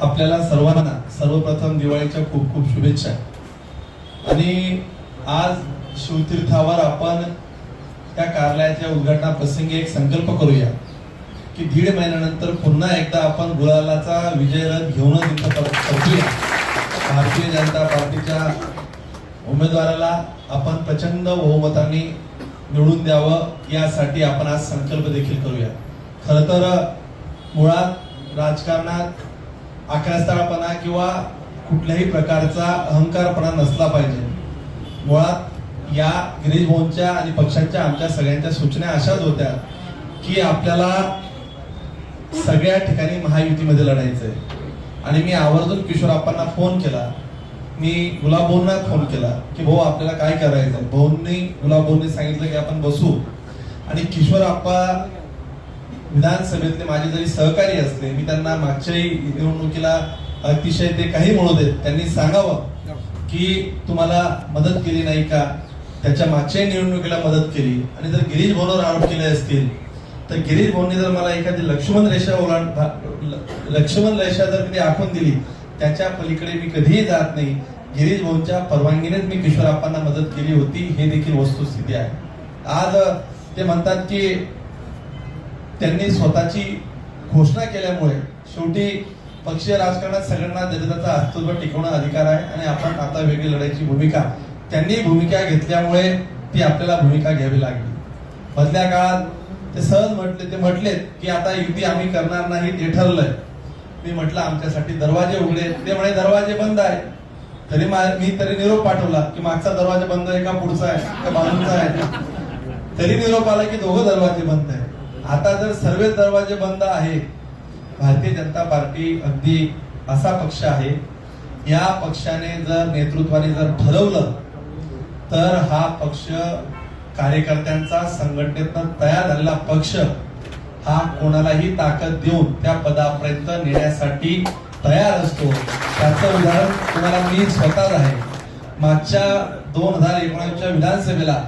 आपल्याला सर्वांना सर्वप्रथम दिवाळीच्या खूप खूप शुभेच्छा. आणि आज शिवतीर्थावर आपण त्या कार्यालयाच्या उद्घाटना प्रसंगी एक संकल्प करूया की दीड महिन्यानंतर पुन्हा एकदा आपण गुलालाचा विजय रथ घेऊनच इथं परतूया. भारतीय जनता पार्टीच्या उमेदवाराला आपण प्रचंड बहुमताने निवडून द्यावं यासाठी आपण आज संकल्प देखील करूया. खरं तर मुळात राजकारणात आकाशताळपणा किंवा कुठल्याही प्रकारचा अहंकारपणा नसला पाहिजे. मुळात या गिरीश भवनच्या आणि पक्षांच्या आमच्या सगळ्यांच्या सूचना अशाच होत्या की आपल्याला सगळ्या ठिकाणी महायुतीमध्ये लढायचंय. आणि मी आवर्जून किशोरप्पांना फोन केला. मी गुलाबभाऊंना फोन केला की भाऊ आपल्याला काय करायचं भाऊंनी गुलाबभाऊंनी सांगितलं की आपण बसू. आणि किशोरप्पा विधानसभेतले माझे जरी सहकारी असले मी त्यांना मागच्याही निवडणुकीला अतिशय ते काही म्हणू देत त्यांनी सांगावं की तुम्हाला मदत केली नाही का? त्याच्या मागच्याही निवडणुकीला मदत केली. आणि जर गिरीश भाऊंवर आरोप केले असतील तर गिरीश भाऊंनी जर मला एखादी लक्ष्मण रेषा ओलांड लक्ष्मण रेषा जर कधी आखून दिली त्याच्या पलीकडे मी कधीही जात नाही. गिरीश भाऊंच्या परवानगीनेच मी किशोरप्पांना मदत केली होती हे देखील वस्तुस्थिती आहे. आज ते म्हणतात की त्यांनी स्वतःची घोषणा केल्यामुळे शेवटी पक्षीय राजकारणात सगळ्यांना जनताचा अस्तित्व टिकवणं अधिकार आहे आणि आपण आता वेगळी लढायची भूमिका त्यांनी भूमिका घेतल्यामुळे ती आपल्याला भूमिका घ्यावी लागली. मधल्या काळात ते सहज म्हटले ते म्हटलेत की आता युती आम्ही करणार नाही ते ठरलंय. मी म्हटलं आमच्यासाठी दरवाजे उघडे. ते म्हणे दरवाजे बंद आहे. तरी मी तरी निरोप पाठवला की मागचा दरवाजा बंद आहे का? पुढचा आहे का? बाजूचा आहे. तरी निरोप आला की दोघं दरवाजे बंद आहे आता जर सर्व दरवाजे बंद आहे भारतीय जनता पार्टी अगदी असा पक्ष आहे या पक्षाने जर नेतृत्वाने जर ठरवलं तर हा पक्ष कार्यकर्त्यांचा संघटनेतनं तयार झालेला पक्ष हा कोणालाही ताकद देऊन त्या पदापर्यंत नेण्यासाठी तयार असतो. त्याचं उदाहरण तुम्हाला मी स्वतःच आहे. मागच्या दोन हजार एकोणीसच्या विधानसभेला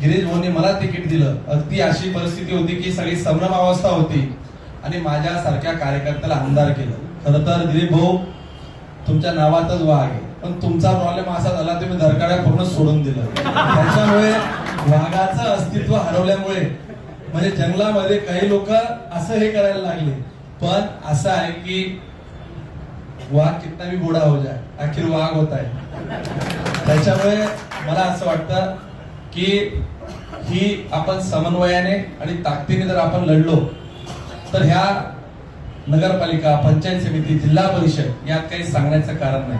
गिरीश भाऊने मला तिकीट दिलं. अगदी अशी परिस्थिती होती की सगळी संभ्रम अवस्था होती. आणि माझ्या सारख्या कार्यकर्त्याला आमदार केलं. खरं तर गिरीश भाऊ तुमच्या नावातच वाघ आहे. पण तुमचा प्रॉब्लेम असा झाला तुम्ही धरकाड्या पूर्ण सोडून दिलं. त्याच्यामुळे वाघाचं अस्तित्व हरवल्यामुळे म्हणजे जंगलामध्ये काही लोक असं हे करायला लागले. पण असं आहे की वाघ कितना भी गोडा हो जाय आखिर वाघ होत आहे त्याच्यामुळे मला असं वाटतं की ही आपण समन्वयाने आणि ताकदीने जर आपण लढलो तर ह्या नगरपालिका पंचायत समिती जिल्हा परिषद यात काही सांगण्याचं कारण नाही.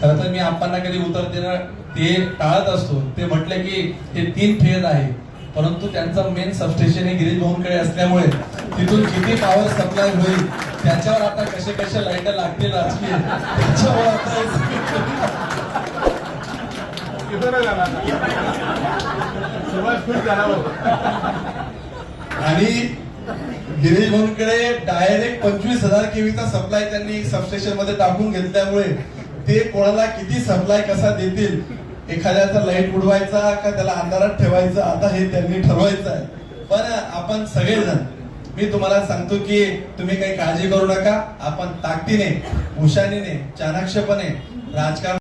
खरं तर मी आपण कधी उत्तर देणं ते टाळत असतो. ते म्हटले की ते तीन फेज आहे परंतु त्यांचं मेन सबस्टेशन हे गिरीश भाऊंकडे असल्यामुळे तिथून किती पॉवर सप्लाय होईल त्याच्यावर आता कसे कसे लाइट लागतील राजकीय त्याच्यावर आता सुरुवात खूप झाला आणि गिरीश भाऊंकडे डायरेक्ट पंचवीस हजार केवीचा सप्लाय त्यांनी सबस्टेशनमध्ये टाकून घेतल्यामुळे ते कोणाला किती सप्लाय कसा देतील एखाद्याचा लाइट उडवायचा का त्याला अंधारात ठेवायचं आता हे त्यांनी ठरवायचं आहे. पण आपण सगळेजण मी तुम्हाला सांगतो की तुम्ही काही काळजी करू नका. आपण ताकदीने हुशारीने चाणाक्षपणे राजकारण